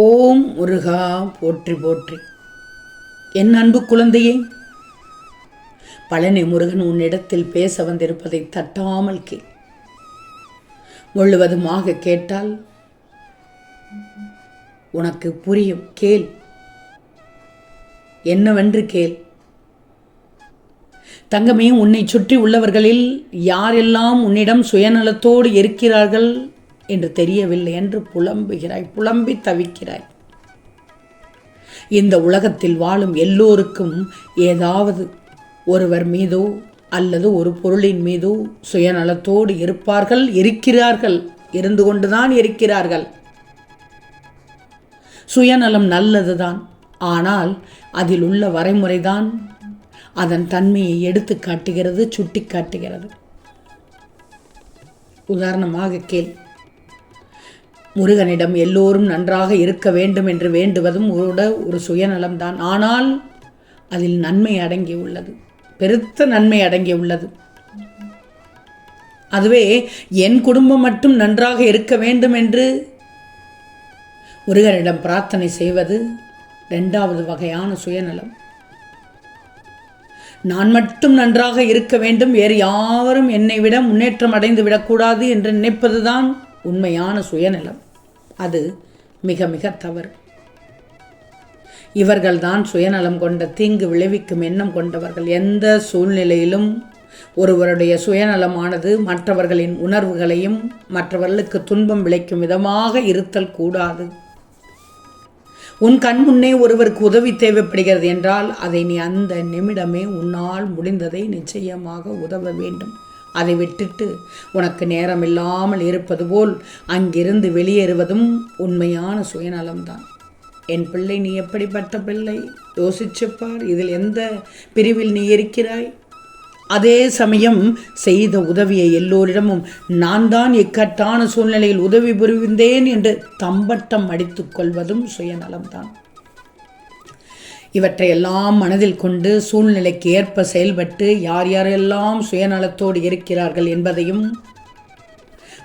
ஓம் முருகா போற்றி போற்றி. என் அன்பு குழந்தையே பழனி முருகன் உன்னிடத்தில் பேச வந்திருப்பதை தட்டாமல் கேள். முழுவதுமாக கேட்டால் உனக்கு புரியும். கேள். என்னவென்று கேள். தங்கமே உன்னை சுற்றி உள்ளவர்களில் யாரெல்லாம் உன்னிடம் சுயநலத்தோடு இருக்கிறார்கள்? என்று தெரியவில்லை என்று புலம்புகிறாய் புலம்பி தவிக்கிறாய். இந்த உலகத்தில் வாழும் எல்லோருக்கும் ஏதாவது ஒருவர் மீதோ அல்லது ஒரு பொருளின் மீதோ சுயநலத்தோடு இருப்பார்கள் இருக்கிறார்கள் இருந்து கொண்டுதான் இருக்கிறார்கள். சுயநலம் நல்லதுதான் ஆனால் அதில் உள்ள வரைமுறைதான் அதன் தன்மையை எடுத்து காட்டுகிறது சுட்டி காட்டுகிறது. உதாரணமாக கேள். முருகனிடம் எல்லோரும் நன்றாக இருக்க வேண்டும் என்று வேண்டுவதும் கூட ஒரு சுயநலம்தான். ஆனால் அதில் நன்மை அடங்கி உள்ளது. பெருத்த நன்மை அடங்கி உள்ளது. அதுவே என் குடும்பம் மட்டும் நன்றாக இருக்க வேண்டும் என்று முருகனிடம் பிரார்த்தனை செய்வது ரெண்டாவது வகையான சுயநலம். நான் மட்டும் நன்றாக இருக்க வேண்டும் வேறு யாரும் என்னை விட முன்னேற்றம் அடைந்து விடக்கூடாது என்று நினைப்பதுதான் உண்மையான சுயநலம். அது மிக மிக தவறு. இவர்கள்தான் சுயநலம் கொண்ட தீங்கு விளைவிக்கும் எண்ணம் கொண்டவர்கள். எந்த சூழ்நிலையிலும் ஒருவருடைய சுயநலமானது மற்றவர்களின் உணர்வுகளையும் மற்றவர்களுக்கு துன்பம் விளைக்கும் விதமாக இருத்தல் கூடாது. உன் கண் முன்னே ஒருவருக்கு உதவி தேவைப்படுகிறது என்றால் அதை நீ அந்த நிமிடமே உன்னால் முடிந்ததை நிச்சயமாக உதவ வேண்டும். அதை விட்டுட்டு உனக்கு நேரம் இல்லாமல் இருப்பது போல் அங்கிருந்து வெளியேறுவதும் உண்மையான சுயநலம்தான். என் பிள்ளை நீ எப்படிப்பட்ட பிள்ளை? யோசிச்சுப்பார் இதில் எந்த பிரிவில் நீ இருக்கிறாய்? அதே சமயம் செய்த உதவியை எல்லோரிடமும் நான் தான் இக்கட்டான சூழ்நிலையில் உதவி புரிந்தேன் என்று தம்பட்டம் அடித்துக் கொள்வதும் சுயநலம்தான். இவற்றையெல்லாம் மனதில் கொண்டு சூழ்நிலைக்கு ஏற்ப செயல்பட்டு யார் யாரெல்லாம் சுயநலத்தோடு இருக்கிறார்கள் என்பதையும்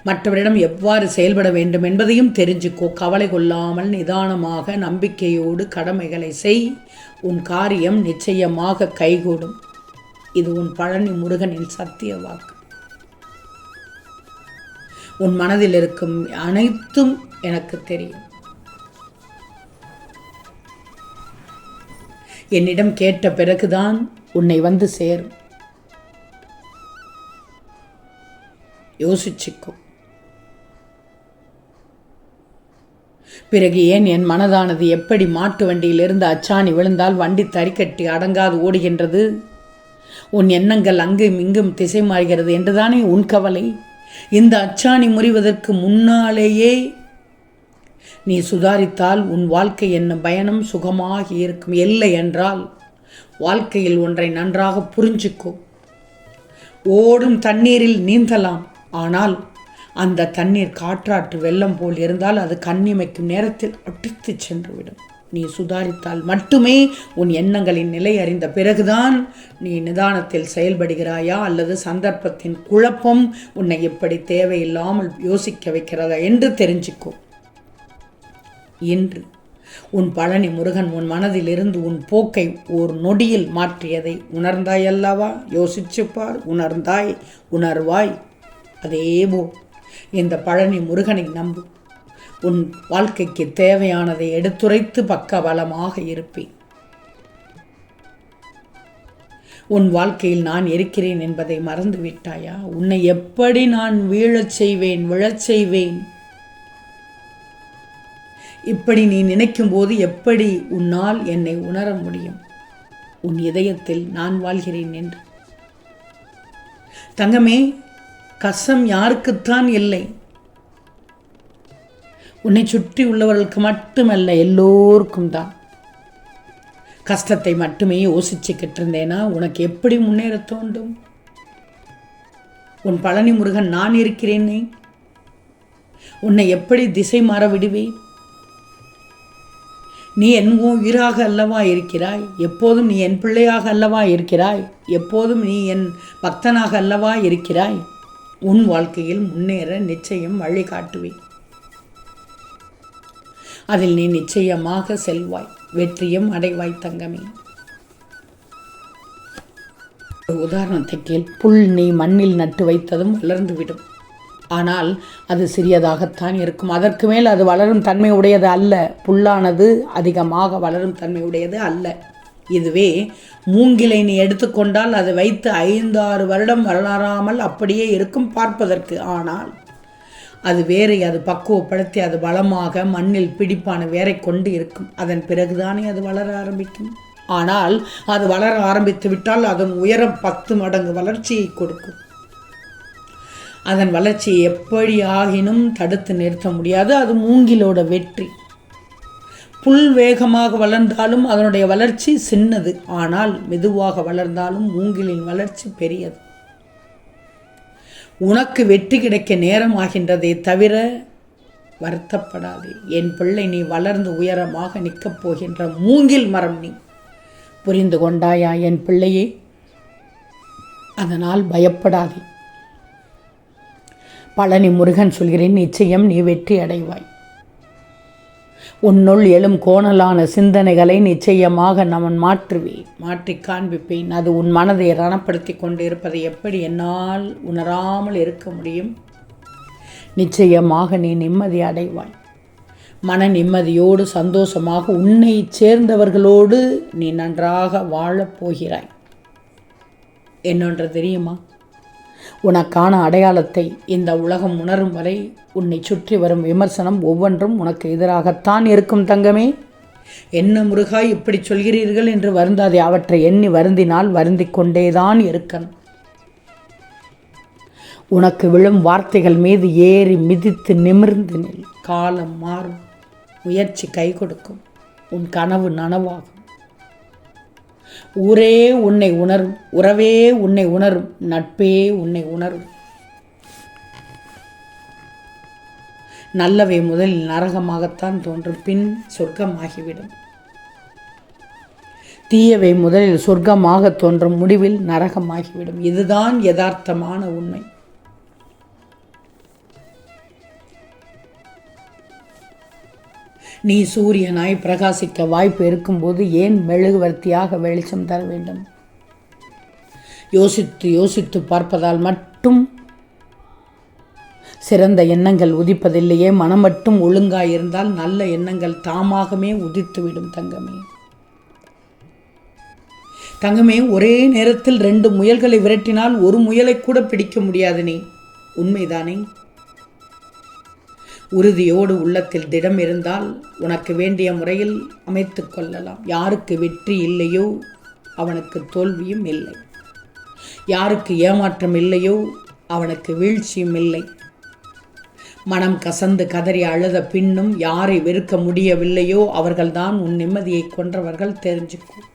மற்றவரிடம் எவ்வாறு செயல்பட வேண்டும் என்பதையும் தெரிஞ்சுக்கோ. கவலை கொள்ளாமல் நிதானமாக நம்பிக்கையோடு கடமைகளை செய். உன் காரியம் நிச்சயமாக கைகூடும். இது உன் பழனி முருகனின் சத்திய வாக்கு. உன் மனதில் இருக்கும் அனைத்தும் எனக்கு தெரியும். என்னிடம் கேட்ட பிறகுதான் உன்னை வந்து சேரும். யோசிச்சுக்கோ. பிறகு ஏன் என் மனதானது எப்படி மாட்டு வண்டியிலிருந்து அச்சாணி விழுந்தால் வண்டி தறிக்கட்டி அடங்காது ஓடுகின்றது? உன் எண்ணங்கள் அங்கும் இங்கும் திசை மாறுகிறது என்றுதானே உன் கவலை? இந்த அச்சாணி முறிவதற்கு முன்னாலேயே நீ சுதாரித்தால் உன் வாழ்க்கை என்னும் பயணம் சுகமாகி இருக்கும். இல்லை என்றால் வாழ்க்கையில் ஒன்றை நன்றாக புரிஞ்சுக்கோ. ஓடும் தண்ணீரில் நீந்தலாம். ஆனால் அந்த தண்ணீர் காற்றாற்று வெள்ளம் போல் இருந்தால் அது கண்ணிமைக்கும் நேரத்தில் அடித்து சென்றுவிடும். நீ சுதாரித்தால் மட்டுமே உன் எண்ணங்களின் நிலை அறிந்த பிறகுதான் நீ நிதானத்தில் செயல்படுகிறாயா? அல்லது சந்தர்ப்பத்தின் குழப்பம் உன்னை எப்படி தேவையில்லாமல் யோசிக்க வைக்கிறதா? என்று தெரிஞ்சுக்கோ. இன்று. உன் பழனி முருகன் உன் மனதிலிருந்து உன் போக்கை ஓர் நொடியில் மாற்றியதை உணர்ந்தாய் அல்லவா யோசிச்சுப்பார் உணர்ந்தாய் உணர்வாய். அதேபோ இந்த பழனி முருகனை நம்பு. உன் வாழ்க்கைக்கு தேவையானதை எடுத்துரைத்து பக்க பலமாக இருப்பேன். உன் வாழ்க்கையில் நான் இருக்கிறேன் என்பதை மறந்து விட்டாயா உன்னை எப்படி நான் வீழச் செய்வேன் விழச் செய்வேன்? இப்படி நீ நினைக்கும் போது எப்படி உன்னால் என்னை உணர முடியும்? உன் இதயத்தில் நான் வாழ்கிறேன் என்று. தங்கமே கசம் யாருக்குத்தான் இல்லை. உன்னை சுற்றி உள்ளவர்களுக்கு மட்டுமல்ல எல்லோருக்கும் தான். கஷ்டத்தை மட்டுமே யோசிச்சுக்கிட்டு இருந்தேனா உனக்கு எப்படி முன்னேற தோண்டும் உன் பழனி முருகன் நான் இருக்கிறேனே? உன்னை எப்படி திசை மாற விடுவேன்? நீ என் உயிராக அல்லவா இருக்கிறாய்? எப்போதும் நீ என் பிள்ளையாக அல்லவா இருக்கிறாய்? எப்போதும் நீ என் பக்தனாக அல்லவா இருக்கிறாய்? உன் வாழ்க்கையில் முன்னேற நிச்சயம் வழி காட்டுவேன். அதில் நீ நிச்சயமாக செல்வாய். வெற்றியும் அடைவாய் தங்கமே. உதாரணத்தை கேள். புல் நீ மண்ணில் நட்டு வைத்ததும் வளர்ந்துவிடும். ஆனால் அது சிறியதாகத்தான் இருக்கும். அதற்கு மேல் அது வளரும் தன்மை உடையது அல்ல. புல்லானது அதிகமாக வளரும் தன்மை உடையது அல்ல. இதுவே மூங்கிலை நீ எடுத்துக்கொண்டால் அதை வைத்து ஐந்து ஆறு வருடம் வளராமல் அப்படியே இருக்கும் பார்ப்பதற்கு. ஆனால் அது வேரை அது பக்குவப்படுத்தி அது வளமாக மண்ணில் பிடிப்பான வேரை கொண்டு இருக்கும். அதன் பிறகுதானே அது வளர ஆரம்பிக்கும். ஆனால் அது வளர ஆரம்பித்து விட்டால் அதன் உயரம் பத்து மடங்கு வளர்ச்சியை கொடுக்கும். அதன் வளர்ச்சியை எப்படி ஆகினும் தடுத்து நிறுத்த முடியாது. அது மூங்கிலோட வெற்றி. புல் வேகமாக வளர்ந்தாலும் அதனுடைய வளர்ச்சி சின்னது. ஆனால் மெதுவாக வளர்ந்தாலும் மூங்கிலின் வளர்ச்சி பெரியது. உனக்கு வெற்றி கிடைக்க நேரம் ஆகின்றதை தவிர வருத்தப்படாதே. என் பிள்ளை நீ வளர்ந்து உயரமாக நிற்கப் போகின்ற மூங்கில் மரம் நீ. புரிந்து கொண்டாயா என் பிள்ளையே? அதனால் பயப்படாதே. பழனி முருகன் சொல்கிறேன் நிச்சயம் நீ வெற்றி அடைவாய். உன்னுள் எழும் கோணலான சிந்தனைகளை நிச்சயமாக நான் மாற்றுவேன் மாற்றி காண்பிப்பேன். அது உன் மனதை ரணப்படுத்தி கொண்டு இருப்பதை எப்படி என்னால் உணராமல் இருக்க முடியும்? நிச்சயமாக நீ நிம்மதி அடைவாய். மன நிம்மதியோடு சந்தோஷமாக உன்னை சேர்ந்தவர்களோடு நீ நன்றாக வாழப் போகிறாய். என்னொன்று தெரியுமா? உனக்கான அடையாளத்தை இந்த உலகம் உணரும் வரை உன்னை சுற்றி வரும் விமர்சனம் ஒவ்வொன்றும் உனக்கு எதிராகத்தான் இருக்கும் தங்கமே. என்ன முருகா இப்படி சொல்கிறீர்கள் என்று வருந்தாதே அவற்றை எண்ணி வருந்தினால் வருந்தி கொண்டேதான் இருக்கணும் உனக்கு விழும் வார்த்தைகள் மீது ஏறி மிதித்து நிமிர்ந்து நில். காலம் மாறும் முயற்சி கை கொடுக்கும் உன் கனவு நனவாகும். ஊரே உன்னை உணரும் உறவே உன்னை உணரும் நட்பே உன்னை உணரும். நல்லவை முதலில் நரகமாகத்தான் தோன்றும் பின் சொர்க்கமாகிவிடும். தீயவை முதலில் சொர்க்கமாக தோன்றும் முடிவில் நரகமாகிவிடும். இதுதான் யதார்த்தமான உண்மை. நீ சூரியனாய் பிரகாசிக்க வாய்ப்பு இருக்கும்போது ஏன் மெழுகுவர்த்தியாக வெளிச்சம் தர வேண்டும்? யோசித்து யோசித்து பார்ப்பதால் மட்டும் சிறந்த எண்ணங்கள் உதிப்பதில்லையே. மனம் மட்டும் ஒழுங்காயிருந்தால் நல்ல எண்ணங்கள் தாமாகவே உதித்துவிடும் தங்கமே. தங்கமே ஒரே நேரத்தில் ரெண்டு முயல்களை விரட்டினால் ஒரு முயலை கூட பிடிக்க முடியாது நீ. உண்மைதானே? உறுதியோடு உள்ளத்தில் திடம் இருந்தால் உனக்கு வேண்டிய முறையில் அமைத்து கொள்ளலாம். யாருக்கு வெற்றி இல்லையோ அவனுக்கு தோல்வியும் இல்லை. யாருக்கு ஏமாற்றம் இல்லையோ அவனுக்கு வீழ்ச்சியும் இல்லை. மனம் கசந்து கதறி அழுத பின்னும் யாரை வெறுக்க முடியவில்லையோ அவர்கள்தான் உன் நிம்மதியை கொன்றவர்கள் தெரிஞ்சுக்கும்.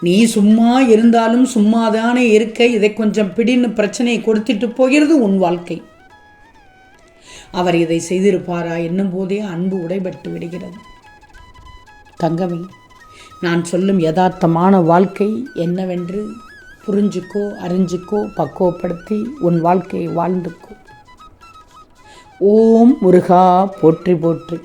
நீ சும்மா இருந்தாலும் சும்மாதானே இருக்க. இதை கொஞ்சம் பிடின்னு பிரச்சனையை கொடுத்துட்டு போகிறது உன் வாழ்க்கை. அவர் இதை செய்திருப்பாரா என்னும் போதே அன்பு உடைபட்டு விடுகிறது. தங்கமே நான் சொல்லும் யதார்த்தமான வாழ்க்கை என்னவென்று புரிஞ்சுக்கோ அறிஞ்சுக்கோ பக்குவப்படுத்தி உன் வாழ்க்கையை வாழ்ந்துக்கோ. ஓம் முருகா போற்றி போற்றி.